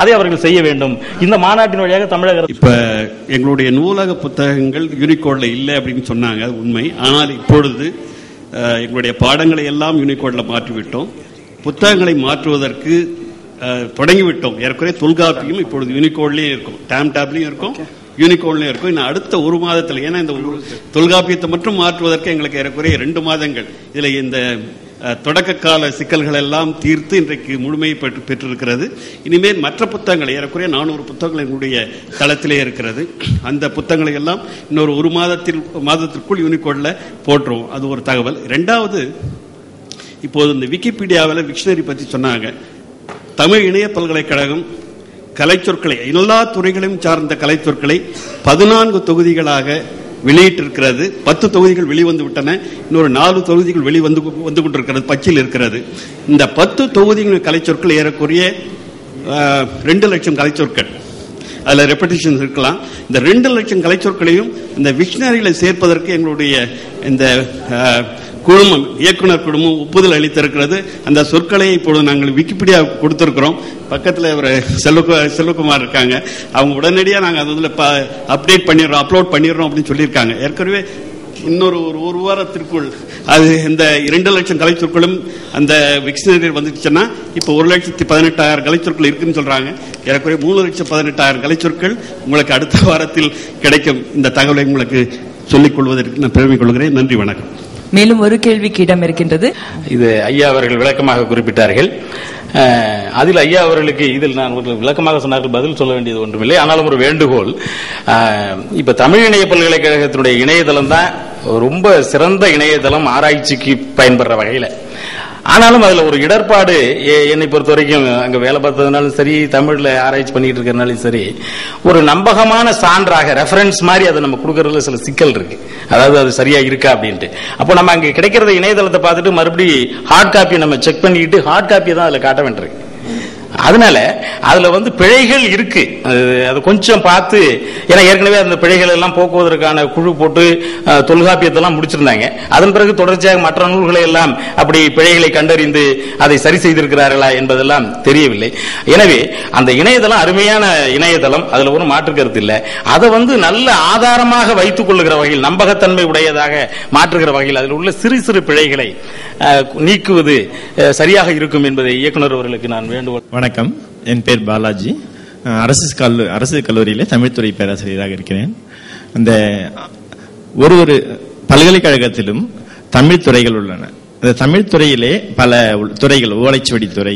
அதை அவர்கள் செய்ய வேண்டும். இந்த மாநாட்டின் வழியாக தமிழக அரசு இப்ப எங்களுடைய நூலக புத்தகங்கள் யூனிகோட்ல இல்லை அப்படின்னு சொன்னாங்க அது உண்மை. ஆனால் இப்பொழுது எங்களுடைய பாடங்களை எல்லாம் யூனிகோட்ல மாற்றிவிட்டோம். புத்தகங்களை மாற்றுவதற்கு தொடங்கிவிட்டோம். ஏற்கனவே தொல்காப்பியும் இப்பொழுது யூனிகோட்லயும் இருக்கும். டேம் டேப்லயும் இருக்கும். யூனிகோட்லயும் இருக்கும். இன்னும் அடுத்த ஒரு மாதத்தில் ஏன்னா இந்த தொல்காப்பியத்தை மட்டும் மாற்றுவதற்கு எங்களுக்கு ஏறக்குறைய ரெண்டு மாதங்கள். இதுல இந்த தொடக்க கால சிக்கல்கள் எல்லாம் தீர்த்து இன்றைக்கு முழுமையை பெற்று பெற்றிருக்கிறது. இனிமேல் மற்ற புத்தகங்கள் ஏறக்குறைய நானூறு புத்தகங்கள் என்னுடைய தளத்திலே இருக்கிறது. அந்த புத்தகங்களை எல்லாம் இன்னொரு ஒரு மாதத்தில் மாதத்திற்குள் யூனிகோடில் போட்டுருவோம். அது ஒரு தகவல். ரெண்டாவது இப்போது இந்த விக்கிபீடியாவில் விக்ஷனரி பற்றி சொன்னாங்க. தமிழ் இணைய பல்கலைக்கழகம் கலைச்சொற்களை எல்லா துறைகளையும் சார்ந்த கலைச்சொற்களை பதினான்கு தொகுதிகளாக வெளியிட்டிருக்கிறது. பத்து தொகுதிகள் வெளிவந்து விட்டன இன்னொரு நாலு தொகுதிகள் வெளிவந்து வந்து கொண்டிருக்கிறது பச்சில் இருக்கிறது. இந்த பத்து தொகுதிகள் கலைச்சொற்கள் ஏறக்குறைய ரெண்டு லட்சம் கலைச்சொற்கள். அதில் ரெப்படிஷன்ஸ் இருக்கலாம். இந்த ரெண்டு லட்சம் கலைச்சொற்களையும் இந்த விக்ஷனரிகளை சேர்ப்பதற்கு எங்களுடைய இந்த குழுமம் இயக்குனர் குழுமம் ஒப்புதல் அளித்திருக்கிறது. அந்த சொற்களை இப்பொழுது நாங்கள் விக்கிபீடியா கொடுத்திருக்கிறோம். பக்கத்தில் ஒரு செல்வ செல்வகுமார் இருக்காங்க. அவங்க உடனடியாக நாங்கள் அது வந்து அப்டேட் பண்ணிடுறோம் அப்லோட் பண்ணிடுறோம் அப்படின்னு சொல்லியிருக்காங்க. ஏற்கனவே இன்னொரு ஒரு ஒரு வாரத்திற்குள் அது இந்த இரண்டு லட்சம் கலைச்சொற்களும் அந்த விக்ஷனரியில் வந்துச்சுன்னா இப்போ ஒரு லட்சத்தி பதினெட்டாயிரம் கலைச்சொற்கள் இருக்குன்னு சொல்கிறாங்க ஏறக்குறைய மூணு லட்சம் பதினெட்டாயிரம் கலைச்சொற்கள் உங்களுக்கு அடுத்த வாரத்தில் கிடைக்கும். இந்த தகவலை உங்களுக்கு சொல்லிக் கொள்வதற்கு நான் பெருமை கொள்கிறேன். நன்றி வணக்கம். மேலும் ஒரு கேள்விக்கு இடம் இருக்கின்றது. இது ஐயா அவர்கள் விளக்கமாக குறிப்பிட்டார்கள். அதில் ஐயா அவர்களுக்கு இதில் நான் விளக்கமாக சொன்னார்கள் பதில் சொல்ல வேண்டியது ஒன்றுமில்லை. ஆனாலும் ஒரு வேண்டுகோள். இப்போ இப்ப தமிழ் இணைய பல்கலைக்கழகத்தினுடைய இணையதளம் தான் ரொம்ப சிறந்த இணையதளம் ஆராய்ச்சிக்கு பயன்படுற வகையில். ஆனாலும் அதுல ஒரு இடர்பாடு என்னை பொறுத்த வரைக்கும் அங்க வேலை பார்த்ததுனாலும் சரி தமிழ்ல ஆராய்ச்சி பண்ணிட்டு இருக்கிறதுனாலும் சரி ஒரு நம்பகமான சான்றாக ரெஃபரன்ஸ் மாதிரி அதை நம்ம கொடுக்கறதுல சில சிக்கல் இருக்கு. அதாவது அது சரியா இருக்கா அப்படின்ட்டு. அப்போ நம்ம அங்க கிடைக்கிறத இணையதளத்தை பார்த்துட்டு மறுபடியும் ஹார்ட் காப்பி நம்ம செக் பண்ணிக்கிட்டு ஹார்ட் காப்பியை தான் அதுல காட்ட வேண்டியிருக்கு. அதனால அதுல வந்து பிழைகள் இருக்கு. அது அது கொஞ்சம் பார்த்து ஏன்னா ஏற்கனவே அந்த பிழைகள் எல்லாம் போக்குவதற்கான குழு போட்டு தொல்காப்பியத்தெல்லாம் முடிச்சிருந்தாங்க. அதன் பிறகு தொடர்ச்சியாக மற்ற நூல்களை எல்லாம் அப்படி பிழைகளை கண்டறிந்து அதை சரி செய்திருக்கிறார்களா என்பதெல்லாம் தெரியவில்லை. எனவே அந்த இணையதளம் அருமையான இணையதளம் அதுல ஒரு மாற்று கருத்து இல்லை. அதை வந்து நல்ல ஆதாரமாக வைத்துக் கொள்ளுகிற வகையில் நம்பகத்தன்மை உடையதாக மாற்றுகிற வகையில் அதில் உள்ள சிறு சிறு பிழைகளை நீக்குவது சரியாக இருக்கும் என்பதை இயக்குனர் அவர்களுக்கு நான் வேண்டுகோள் வணக்கம். என் பேர் பாலாஜி. அரசு கல்லு அரசு கல்லூரியிலே தமிழ்துறை பேராசிரியராக இருக்கிறேன். அந்த ஒரு ஒரு பல்கலைக்கழகத்திலும் தமிழ் துறைகள் உள்ளன. அந்த தமிழ் துறையிலே பல உள்- துறைகள் ஓலைச்சுவடி துறை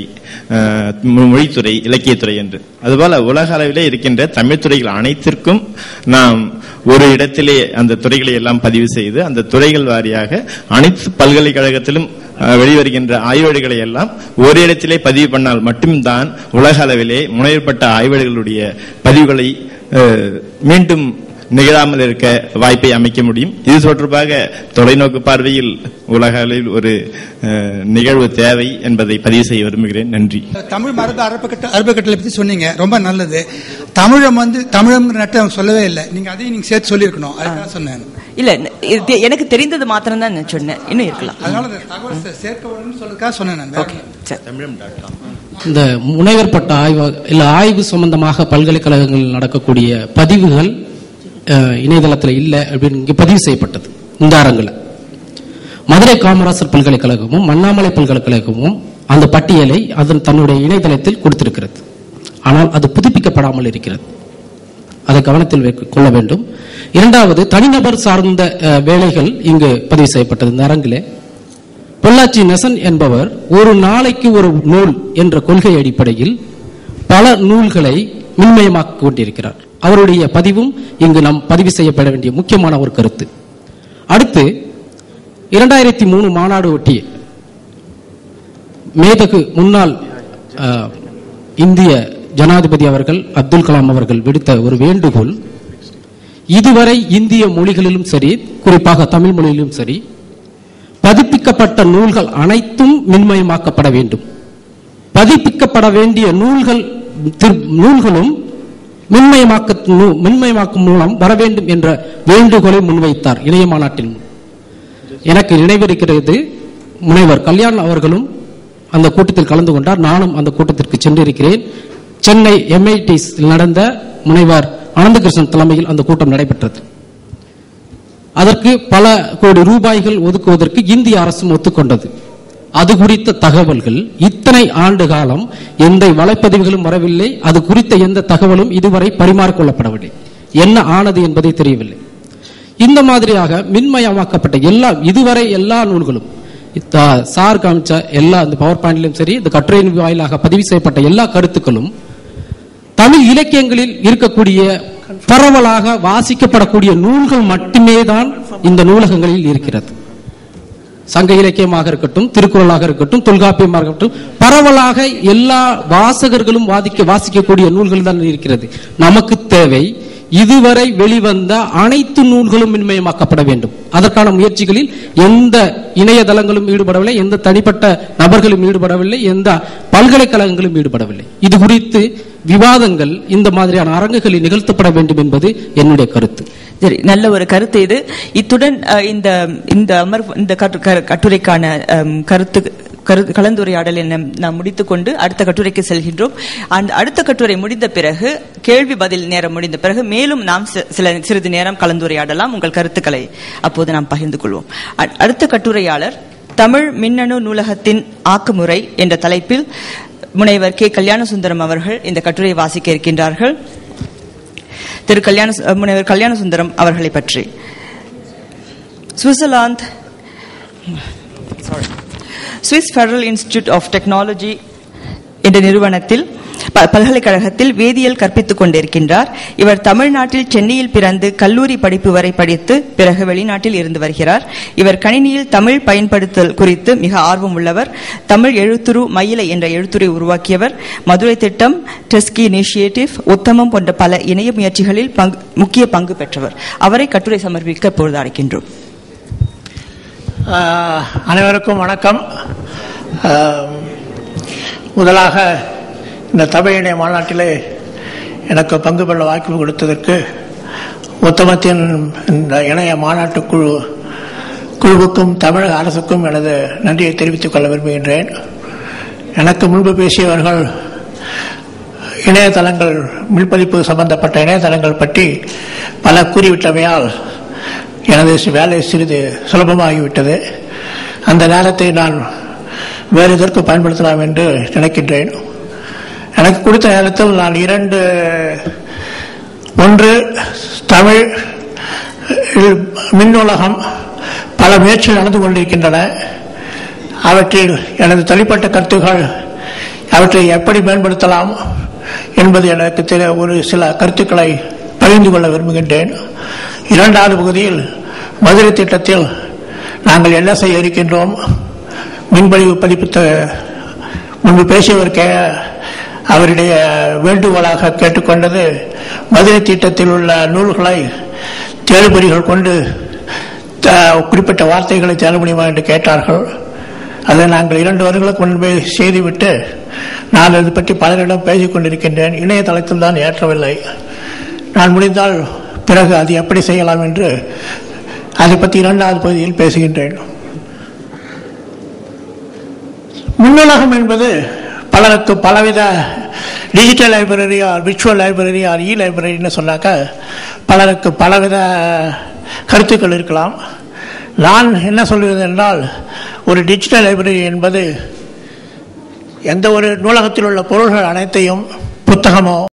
மொ- மொழித்துறை இலக்கியத்துறை என்று. அதுபோல உலக அளவிலே இருக்கின்ற தமிழ் துறைகள் அனைத்திற்கும் நாம் ஒரு இடத்திலே அந்த துறைகளை எல்லாம் பதிவு செய்து அந்த துறைகள் வாரியாக அனைத்து பல்கலைக்கழகத்திலும் வெளிவருகின்ற ஆய்வேடுகளை எல்லாம் ஒரு இடத்திலே பதிவு பண்ணால் மட்டும்தான் உலக அளவிலே முனையப்பட்ட ஆய்வேடுகளுடைய பதிவுகளை மீண்டும் நிகழாமல் இருக்க வாய்ப்பை அமைக்க முடியும். இது தொடர்பாக தொலைநோக்கு பார்வையில் உலக அளவில் ஒரு நிகழ்வு தேவை என்பதை பதிவு செய்ய விரும்புகிறேன். நன்றி. தமிழ் மரபு அறப்பக்கட்ட அறப்பக்கட்டளை பத்தி சொன்னீங்க. ரொம்ப நல்லது. தமிழம் வந்து தமிழம்ங்கிற நட்டை அவங்க சொல்லவே இல்லை. நீங்க அதையும் நீங்க சேர்த்து சொல்லியிருக்கணும். அதுக்காக சொன்னேன். இல்ல இது எனக்கு தெரிந்தது மாத்திரம் தான் நான் சொன்னேன். இன்னும் இருக்கலாம். அதனால தகவல் சேர்க்க வேணும்னு சொல்றதுக்காக சொன்னேன். சரி. தமிழம் டாட் காம் இந்த முனைவர் பட்ட ஆய்வு இல்ல ஆய்வு சம்பந்தமாக பல்கலைக்கழகங்கள் நடக்கக்கூடிய பதிவுகள் இணையதளத்தில் இல்லை அப்படின்னு இங்கே பதிவு செய்யப்பட்டது. இந்த அரங்கில் மதுரை காமராசர் பல்கலைக்கழகமும் மண்ணாமலை பல்கலைக்கழகமும் அந்த பட்டியலை அதன் தன்னுடைய இணையதளத்தில் கொடுத்திருக்கிறது. ஆனால் அது புதுப்பிக்கப்படாமல் இருக்கிறது. அதை கவனத்தில் கொள்ள வேண்டும். இரண்டாவது தனிநபர் சார்ந்த வேலைகள் இங்கு பதிவு செய்யப்பட்டது. இந்த அரங்கிலே பொள்ளாச்சி நெசன் என்பவர் ஒரு நாளைக்கு ஒரு நூல் என்ற கொள்கை அடிப்படையில் பல நூல்களை மின்மயமாக்கி கொண்டிருக்கிறார். அவருடைய பதிவும் இங்கு நாம் பதிவு செய்யப்பட வேண்டிய முக்கியமான ஒரு கருத்து. அடுத்து இரண்டாயிரத்தி மூணு மாநாடு ஒட்டி மேதகு முன்னாள் இந்திய ஜனாதிபதி அவர்கள் அப்துல் கலாம் அவர்கள் விடுத்த ஒரு வேண்டுகோள் இதுவரை இந்திய மொழிகளிலும் சரி குறிப்பாக தமிழ் மொழியிலும் சரி பதிப்பிக்கப்பட்ட நூல்கள் அனைத்தும் மின்மயமாக்கப்பட வேண்டும். பதிப்பிக்கப்பட வேண்டிய நூல்கள் திரு- நூல்களும் மின்மயமாக்க நூ- மின்மயமாக்கும் மூலம் வர வேண்டும் என்ற வேண்டுகோளை முன்வைத்தார் இணைய மாநாட்டில் எனக்கு நினைவிருக்கிறது முனைவர் கல்யாண் அவர்களும் அந்த கூட்டத்தில் கலந்து கொண்டார். நானும் அந்த கூட்டத்திற்கு சென்றிருக்கிறேன். சென்னை எம்ஐடிஸ் நடந்த முனைவர் அனந்தகிருஷ்ணன் தலைமையில் அந்த கூட்டம் நடைபெற்றது. அதற்கு பல கோடி ரூபாய்கள் ஒதுக்குவதற்கு இந்திய அரசும் ஒத்துக்கொண்டது. அது குறித்த தகவல்கள் இத்தனை ஆண்டு காலம் எந்த வலைப்பதிவுகளும் வரவில்லை அது குறித்த எந்த தகவலும் இதுவரை பரிமாறிக்கொள்ளப்படவில்லை என்ன ஆனது என்பதை தெரியவில்லை. இந்த மாதிரியாக மின்மயமாக்கப்பட்ட எல்லா இதுவரை எல்லா நூல்களும் சார் காமிச்ச எல்லா இந்த பவர் பாயிண்ட்லயும் சரி இந்த கட்டுரையின் வாயிலாக பதிவு செய்யப்பட்ட எல்லா கருத்துக்களும் தமிழ் இலக்கியங்களில் இருக்கக்கூடிய பரவலாக வாசிக்கப்படக்கூடிய நூல்கள் மட்டுமே தான் இந்த நூலகங்களில் இருக்கிறது. சங்க இலக்கியமாக இருக்கட்டும் திருக்குறளாக இருக்கட்டும் தொல்காப்பியமாக இருக்கட்டும் பரவலாக எல்லா வாசகர்களும் வாதிக்க வாசிக்கக்கூடிய நூல்கள் தான் இருக்கிறது. நமக்கு தேவை இதுவரை வெளிவந்த அனைத்து நூல்களும் மின்மயமாக்கப்பட வேண்டும். அதற்கான முயற்சிகளில் எந்த இணையதளங்களும் ஈடுபடவில்லை எந்த தனிப்பட்ட நபர்களும் ஈடுபடவில்லை எந்த பல்கலைக்கழகங்களும் ஈடுபடவில்லை. இது குறித்து விவாதங்கள் இந்த மாதிரியான அரங்குகளில் நிகழ்த்தப்பட வேண்டும் என்பது என்னுடைய கருத்து. சரி நல்ல ஒரு கருத்து இது. இத்துடன் இந்த இந்த அமர்வு இந்த கட்டு- கட்டுரைக்கான கருத்து கரு- கலந்துரையாடலை நாம் நாம் முடித்துக்கொண்டு அடுத்த கட்டுரைக்கு செல்கின்றோம். அந்த அடுத்த கட்டுரை முடிந்த பிறகு கேள்வி பதில் நேரம் முடிந்த பிறகு மேலும் நாம் சில சிறிது நேரம் கலந்துரையாடலாம் உங்கள் கருத்துக்களை. அப்போது நாம் பகிர்ந்து கொள்வோம். அடுத்த கட்டுரையாளர் தமிழ் மின்னணு நூலகத்தின் ஆக்குமுறை என்ற தலைப்பில் முனைவர் கே. கல்யாணசுந்தரம் அவர்கள் இந்த கட்டுரையை வாசிக்க இருக்கின்றார்கள். திரு. கல்யாண முனைவர் கல்யாணசுந்தரம் அவர்களை பற்றி. Switzerland Swiss federal institute of technology என்ற நிறுவனத்தில் ப- பல்கலைக்கழகத்தில் வேதியியல் கற்பித்துக் கொண்டிருக்கின்றார். இவர் தமிழ்நாட்டில் சென்னையில் பிறந்து கல்லூரி படிப்பு வரை படித்து பிறகு வெளிநாட்டில் இருந்து வருகிறார். இவர் கணினியில் தமிழ் பயன்படுத்தல் குறித்து மிக ஆர்வம் உள்ளவர். தமிழ் எழுத்துரு மயிலை என்ற எழுத்துரை உருவாக்கியவர். மதுரை திட்டம் டெஸ்கி இனிஷியேட்டிவ் உத்தமம் போன்ற பல இணைய முயற்சிகளில் பங்கு- முக்கிய பங்கு பெற்றவர். அவரை கட்டுரை சமர்ப்பிக்க பொழுது அனைவருக்கும் வணக்கம். முதலாக இந்த தமிழ் இணைய மாநாட்டிலே எனக்கு பங்கு பெற வாய்ப்பு கொடுத்ததற்கு உத்தமத்தின் இந்த இணைய மாநாட்டு குழு குழுவுக்கும் தமிழக அரசுக்கும் எனது நன்றியை தெரிவித்துக் கொள்ள விரும்புகின்றேன். எனக்கு முன்பு பேசியவர்கள் இணையதளங்கள் மின்பதிப்பு சம்பந்தப்பட்ட இணையதளங்கள் பற்றி பல கூறிவிட்டமையால் எனது வேலை சிறிது சுலபமாகிவிட்டது. அந்த நேரத்தை நான் வேறு எதற்கு பயன்படுத்தலாம் என்று நினைக்கின்றேன். எனக்கு கொடுத்த நேரத்தில் நான் இரண்டு ஒன்று தமிழ் மின்னூலகம் பல முயற்சிகள் நடந்து கொண்டிருக்கின்றன. அவற்றில் எனது தனிப்பட்ட கருத்துகள் அவற்றை எப்படி மேம்படுத்தலாம் என்பது எனக்கு தெரிய ஒரு சில கருத்துக்களை பகிர்ந்து கொள்ள விரும்புகின்றேன். இரண்டாவது பகுதியில் மதுரை திட்டத்தில் நாங்கள் என்ன செய்ய இருக்கின்றோம்? மின்பதிவு பதிப்பித்த முன்பு பேசியவர் கே அவருடைய வேண்டுகோளாக கேட்டுக்கொண்டது மதுரை திட்டத்தில் உள்ள நூல்களை தேடுபொறிகள் கொண்டு த- குறிப்பிட்ட வார்த்தைகளை தேட முடியுமா என்று கேட்டார்கள். அதை நாங்கள் இரண்டு வருடங்களுக்கு முன்பே செய்துவிட்டு நான் அது பற்றி பலரிடம் பேசிக் கொண்டிருக்கின்றேன். இணையதளத்தில் தான் ஏற்றவில்லை. நான் முடிந்தால் பிறகு அது எப்படி செய்யலாம் என்று அதை பற்றி இரண்டாவது பகுதியில் பேசுகின்றேன். முன்னுலகம் என்பது பலருக்கு பலவித digital library or virtual library or e லைப்ரரின்னு சொன்னாக்க பலருக்கு பலவித கருத்துக்கள் இருக்கலாம். நான் என்ன சொல்வது என்றால் ஒரு டிஜிட்டல் லைப்ரரி என்பது எந்த ஒரு நூலகத்தில் உள்ள பொருள்கள் அனைத்தையும் புத்தகமோ